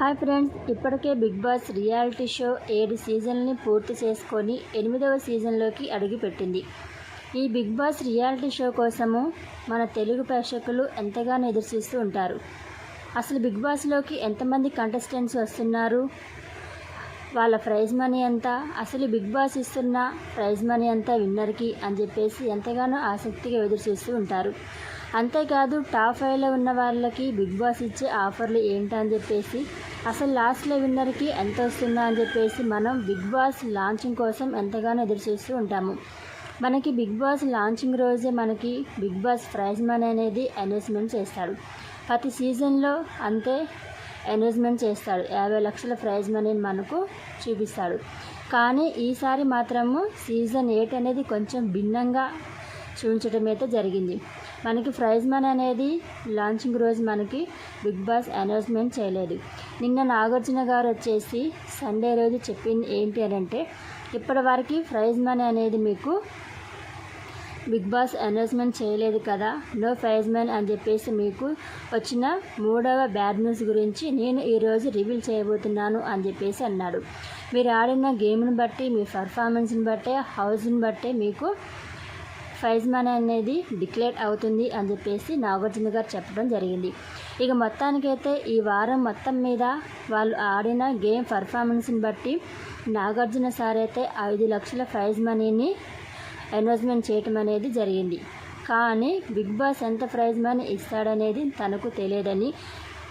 Hi friends. ఇప్పటికే Bigg Boss reality show ఏడు సీజన్లని పూర్తి చేసుకొని ఎనిమిదవ సీజన్లోకి అడుగుపెట్టింది. ఈ బిగ్ బాస్ రియాలిటీ షో కోసము మన తెలుగు ప్రేక్షకులు ఎంతగానో ఎదురుచూస్తూ ఉంటారు. అసలు బిగ్ బాస్లోకి ఎంతమంది కంటెస్టెంట్స్ వస్తున్నారు? వాళ్ళ ప్రైజ్ మనీ ఎంత అసలు బిగ్ బాస్ ఇస్తున్న ప్రైజ్ మనీ అంతా విన్నర్కి అని చెప్పేసి ఎంతగానో ఆసక్తిగా ఎదురు చూస్తూ ఉంటారు. అంతేకాదు టాప్ ఫైవ్లో ఉన్న వాళ్ళకి బిగ్ బాస్ ఇచ్చే ఆఫర్లు ఏంటని చెప్పేసి అసలు లాస్ట్లో విన్నర్కి ఎంత వస్తుందా అని చెప్పేసి మనం బిగ్ బాస్ లాంచింగ్ కోసం ఎంతగానో ఎదురు చూస్తూ ఉంటాము. మనకి బిగ్ బాస్ లాంచింగ్ రోజే మనకి బిగ్ బాస్ ప్రైజ్ మనీ అనేది అనౌన్స్మెంట్ చేస్తాడు. ప్రతి సీజన్లో అంతే అనౌన్స్మెంట్ చేస్తాడు. యాభై లక్షల ప్రైజ్ మనీని మనకు చూపిస్తాడు. కానీ ఈసారి మాత్రము సీజన్ ఎయిట్ అనేది కొంచెం భిన్నంగా చూపించడం అయితే జరిగింది. మనకి ప్రైజ్ మనీ అనేది లాంచింగ్ రోజు మనకి బిగ్ బాస్ అనౌన్స్మెంట్ చేయలేదు. నిన్న నాగార్జున గారు వచ్చేసి సండే రోజు చెప్పింది ఏంటి అని అంటే ఇప్పటి వరకు ప్రైజ్ మనీ అనేది మీకు బిగ్ బాస్ అనౌన్స్మెంట్ చేయలేదు కదా? నో ప్రైజ్ మ్యాన్ అని చెప్పేసి మీకు వచ్చిన మూడవ బ్యాడ్ న్యూస్ గురించి నేను ఈరోజు రివీల్ చేయబోతున్నాను అని చెప్పేసి అన్నాడు. మీరు ఆడిన గేమ్ని బట్టి మీ పర్ఫార్మెన్స్ని బట్టే హౌస్ని బట్టే మీకు ప్రైజ్ మనీ అనేది డిక్లేర్ అవుతుంది అని చెప్పేసి నాగార్జున గారు చెప్పడం జరిగింది. ఇక మొత్తానికైతే ఈ వారం మొత్తం మీద వాళ్ళు ఆడిన గేమ్ పర్ఫార్మెన్స్ని బట్టి నాగార్జున సార్ అయితే ఐదు లక్షల ప్రైజ్ మనీని అనౌన్స్మెంట్ చేయటం అనేది జరిగింది. కానీ బిగ్ బాస్ ఎంత ప్రైజ్ మనీ ఇస్తాడనేది తనకు తెలియదని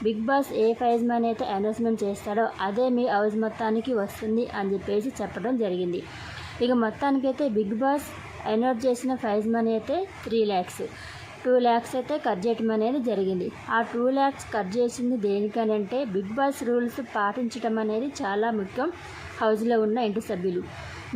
బిగ్ బాస్ ఏ ప్రైజ్ మనీ అయితే అనౌన్స్మెంట్ చేస్తాడో అదే మీ హౌస్ మొత్తానికి వస్తుంది అని చెప్పేసి చెప్పడం జరిగింది. ఇక మొత్తానికైతే బిగ్ బాస్ అనౌన్స్ చేసిన ప్రైజ్ మనీ అయితే త్రీ ల్యాక్స్ టూ ల్యాక్స్ అయితే కట్ చేయటం అనేది జరిగింది. ఆ టూ ల్యాక్స్ కట్ చేసింది దేనికనంటే బిగ్ బాస్ రూల్స్ పాటించడం అనేది చాలా ముఖ్యం హౌస్లో ఉన్న ఇంటి సభ్యులు.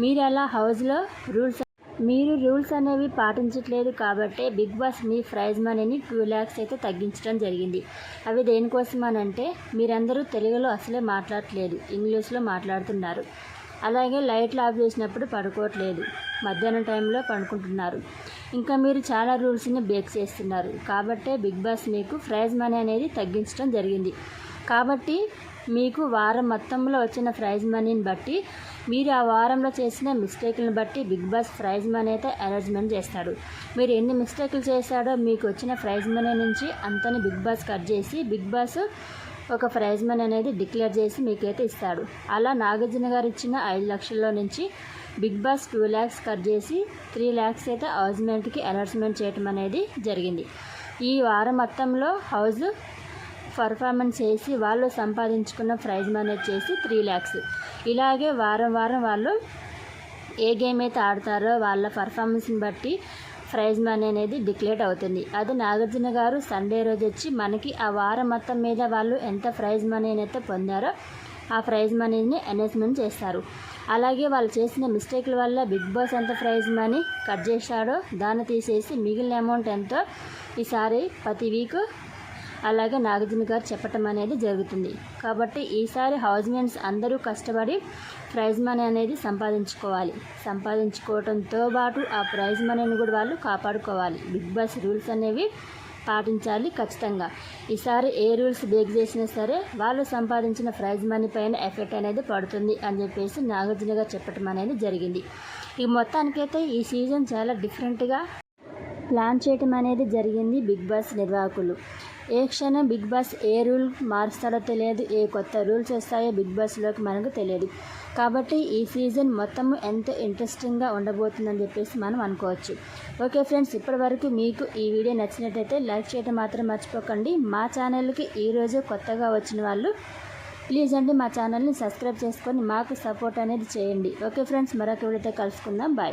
మీరు అలా హౌస్లో రూల్స్ మీరు రూల్స్ అనేవి పాటించట్లేదు కాబట్టి బిగ్ బాస్ మీ ప్రైజ్ మనీని టూ ల్యాక్స్ అయితే తగ్గించడం జరిగింది. అవి దేనికోసం అని అంటే మీరందరూ తెలుగులో అసలే మాట్లాడట్లేదు ఇంగ్లీష్లో మాట్లాడుతున్నారు. అలాగే లైట్లు ఆఫ్ చేసినప్పుడు పడుకోవట్లేదు మధ్యాహ్నం టైంలో పడుకుంటున్నారు. ఇంకా మీరు చాలా రూల్స్ని బ్రేక్ చేస్తున్నారు. కాబట్టే బిగ్ బాస్ మీకు ప్రైజ్ మనీ అనేది తగ్గించడం జరిగింది. కాబట్టి మీకు వారం మొత్తంలో వచ్చిన ప్రైజ్ మనీని బట్టి మీరు ఆ వారంలో చేసిన మిస్టేక్లను బట్టి బిగ్ బాస్ ప్రైజ్ మనీ అయితే అరేంజ్మెంట్ చేస్తాడు. మీరు ఎన్ని మిస్టేక్లు చేశాడో మీకు వచ్చిన ప్రైజ్ మనీ నుంచి అంతని బిగ్ బాస్ కట్ చేసి బిగ్ బాస్ ఒక ప్రైజ్ మనీ అనేది డిక్లేర్ చేసి మీకైతే ఇస్తాడు. అలా నాగార్జున గారు ఇచ్చిన ఐదు లక్షల్లో నుంచి Bigg Boss two lakhs cut చేసి త్రీ ల్యాక్స్ అయితే హౌస్మెంట్కి అనౌన్స్మెంట్ చేయటం అనేది జరిగింది. ఈ వారం మొత్తంలో హౌస్ పర్ఫార్మెన్స్ చేసి వాళ్ళు సంపాదించుకున్న ప్రైజ్ మనీ వచ్చేసి త్రీ ల్యాక్స్ ఇలాగే వారం వారం వాళ్ళు ఏ గేమ్ అయితే ఆడతారో వాళ్ళ పర్ఫార్మెన్స్ని బట్టి ప్రైజ్ మనీ అనేది డిక్లేర్ అవుతుంది. అది నాగార్జున గారు సండే రోజు వచ్చి మనకి ఆ వారం మొత్తం మీద వాళ్ళు ఎంత ప్రైజ్ మనీ అయితే పొందారో ఆ ప్రైజ్ మనీని అనౌన్స్మెంట్ చేస్తారు. అలాగే వాళ్ళు చేసిన మిస్టేక్ల వల్ల బిగ్ బాస్ ఎంత ప్రైజ్ మనీ కట్ చేశాడో దాన్ని తీసేసి మిగిలిన అమౌంట్ ఎంతో ఈసారి ప్రతి వీక్ అలాగే నాగార్జున గారు చెప్పటం అనేది జరుగుతుంది. కాబట్టి ఈసారి హౌస్మెంట్స్ అందరూ కష్టపడి ప్రైజ్ మనీ అనేది సంపాదించుకోవాలి. సంపాదించుకోవడంతో పాటు ఆ ప్రైజ్ మనీని కూడా వాళ్ళు కాపాడుకోవాలి. బిగ్ బాస్ రూల్స్ అనేవి పాటించాలి ఖచ్చితంగా. ఈసారి ఏ రూల్స్ బ్రేక్ చేసినా సరే వాళ్ళు సంపాదించిన ప్రైజ్ మనీ పైన ఎఫెక్ట్ అనేది పడుతుంది అని చెప్పేసి నాగార్జున గారు చెప్పటం అనేది జరిగింది. ఈ మొత్తానికైతే ఈ సీజన్ చాలా డిఫరెంట్గా ప్లాన్ చేయటం అనేది జరిగింది బిగ్ బాస్ నిర్వాహకులు. ఏ క్షణం బిగ్ బాస్ ఏ రూల్ మారుస్తాడో తెలియదు ఏ కొత్త రూల్స్ వస్తాయో బిగ్ బాస్లోకి మనకు తెలియదు. కాబట్టి ఈ సీజన్ మొత్తం ఎంతో ఇంట్రెస్టింగ్గా ఉండబోతుందని చెప్పేసి మనం అనుకోవచ్చు. ఓకే ఫ్రెండ్స్ ఇప్పటి వరకు మీకు ఈ వీడియో నచ్చినట్టయితే లైక్ చేయడం మాత్రం మర్చిపోకండి. మా ఛానల్కి ఈరోజు కొత్తగా వచ్చిన వాళ్ళు ప్లీజ్ అండి మా ఛానల్ని సబ్స్క్రైబ్ చేసుకొని మాకు సపోర్ట్ అనేది చేయండి. ఓకే ఫ్రెండ్స్ మరొక వీడియోతో కలుసుకుందాం. బాయ్